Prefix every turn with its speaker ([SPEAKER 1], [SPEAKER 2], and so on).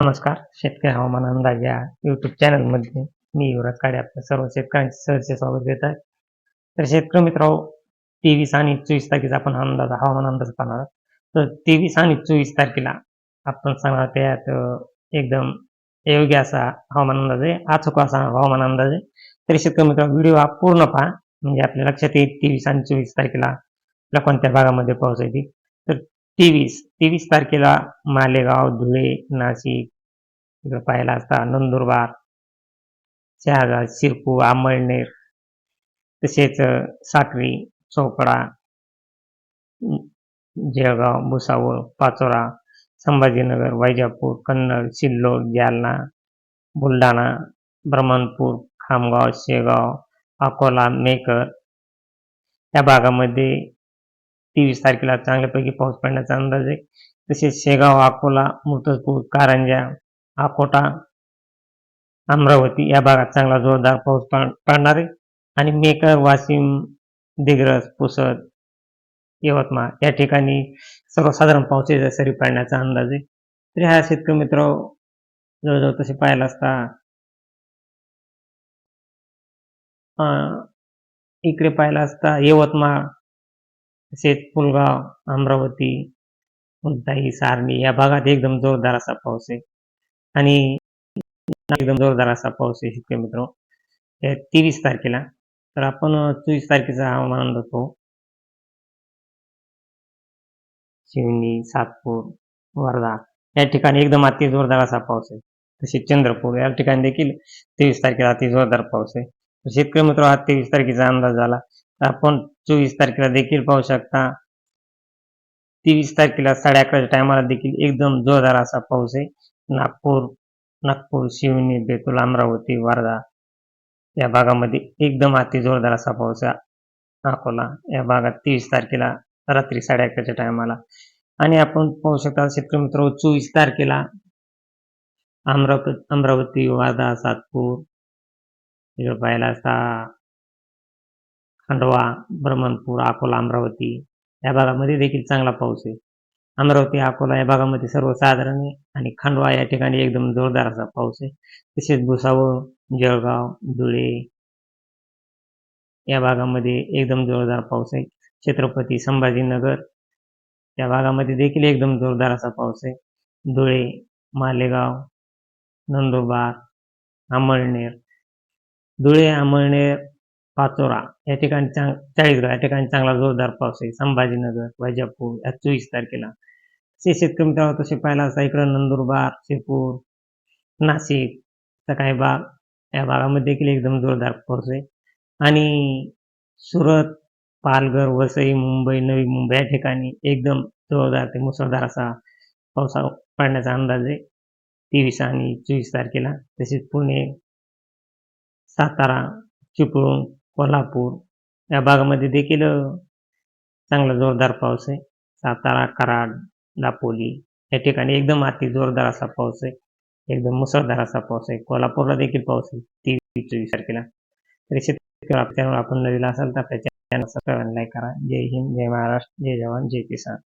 [SPEAKER 1] नमस्कार. शेतकरी हवामान अंदाज या युट्यूब चॅनलमध्ये मी युवराज काडे आपल्या सर्व शेतकऱ्यांचे सहर्ष स्वागत देत आहे. तर शेतकरी मित्र तेवीस आणि चोवीस तारखेचा आपण अंदाज हवामान अंदाज पाहणार तर तेवीस आणि चोवीस तारखेला आपण सांगणार त्यात एकदम योग्य असा हवामान अंदाज आहे अचूक असा हवामान अंदाज आहे. तरी शेतकरी मित्र व्हिडिओ हा पूर्ण पहा. म्हणजे आपल्या लक्षात येईल तेवीस आणि चोवीस तारखेला आपल्या कोणत्या भागामध्ये पाऊस येते तर तेवीस तेवीस तारखेला मालेगाव धुळे नाशिक इकडं पाहिला असता नंदुरबार शहादा शिरपूर आंबळनेर तसेच साक्री चोपडा जळगाव भुसावळ पाचोरा संभाजीनगर वैजापूर कन्नड सिल्लोड जालना बुलढाणा ब्रह्मणपूर खामगाव शेगाव अकोला मेकर. या भागामध्ये तेवीस तारखेला चांगल्यापैकी पाऊस पडण्याचा अंदाज आहे. तसेच शेगाव अकोला मुतजपूर कारंजा अकोटा अमरावती या भागात चांगला जोरदार पाऊस पडणार आहे. आणि मेकर वाशिम दिग्रस पुसद यवतमाळ या ठिकाणी सर्वसाधारण पावसाच्या सरी पडण्याचा अंदाज आहे. तरी हा शेतकरी मित्र जवळजवळ तसे पाहायला असता अं, इकडे पाहायला असता यवतमाळ तसेच पुलगाव अमरावती मुद्दाई सारणी या भागात एकदम जोरदार असा पाऊस आहे. आणि एकदम जोरदार असा पाऊस आहे शेतकरी मित्र. तेवीस तारखेला तर आपण चोवीस तारखेचा हवामान अंदाज शिवणी सातपूर वर्धा या ठिकाणी एकदम अति जोरदार असा पाऊस आहे. तसेच चंद्रपूर या ठिकाणी देखील तेवीस तारखेला अति जोरदार पाऊस आहे. शेतकरी मित्र हा तेवीस तारखेचा अंदाज झाला. तर आपण चोवीस तारखेला देखील पाहू शकता. तेवीस तारखेला साडे अकराच्या टायमाला देखील एकदम जोरदार असा पाऊस आहे. नागपूर नागपूर शिवनी बेतूल अमरावती वर्धा या भागामध्ये एकदम अति जोरदार असा पाऊस आहे. अकोला या भागात तेवीस तारखेला रात्री साडे अकराच्या टायमाला आणि आपण पाहू शकता शेतकरी मित्र चोवीस तारखेला अमरावती अमरावती वर्धा सातपूर. इकडे पाहायला असता खंडवा ब्रह्मणपूर अकोला अमरावती या भागामध्ये देखील चांगला पाऊस आहे. अमरावती अकोला या भागामध्ये सर्वसाधारण आहे आणि खंडवा या ठिकाणी एकदम जोरदार असा पाऊस आहे. तसेच भुसावळ जळगाव धुळे या भागामध्ये एकदम जोरदार पाऊस आहे. छत्रपती संभाजीनगर या भागामध्ये देखील एकदम जोरदार असा पाऊस आहे. धुळे मालेगाव नंदुरबार अमळनेर. धुळे अमळनेर पाचोरा या ठिकाणी चांग चाळीसगाव या ठिकाणी चांगला जोरदार पाऊस आहे. संभाजीनगर वैजापूर या चोवीस तारखेला. तसे शेतकरी मित्रांनो तसे पाहिला असता इकडं नंदुरबार शिरपूर नाशिक सकाळी बाग या भागामध्ये देखील एकदम जोरदार पाऊस आहे. आणि सुरत पालघर वसई मुंबई नवी मुंबई या ठिकाणी एकदम जोरदार ते मुसळधार असा पावसा पडण्याचा अंदाज आहे. तेवीस आणि चोवीस तारखेला तसेच पुणे सातारा चिपळूण कोल्हापूर या भागामध्ये देखील चांगला जोरदार पाऊस आहे. सातारा कराड दापोली या ठिकाणी एकदम अति जोरदार असा पाऊस आहे. एकदम मुसळधार असा पाऊस आहे. कोल्हापूरला देखील पाऊस आहे. तेवीस चोवीस तारखेला. तरी शेतकरी आपण नवीन असाल तर आपल्या चॅनल सबस्क्राईब लाईक करा. जय हिंद जय महाराष्ट्र जय जवान जय किसान.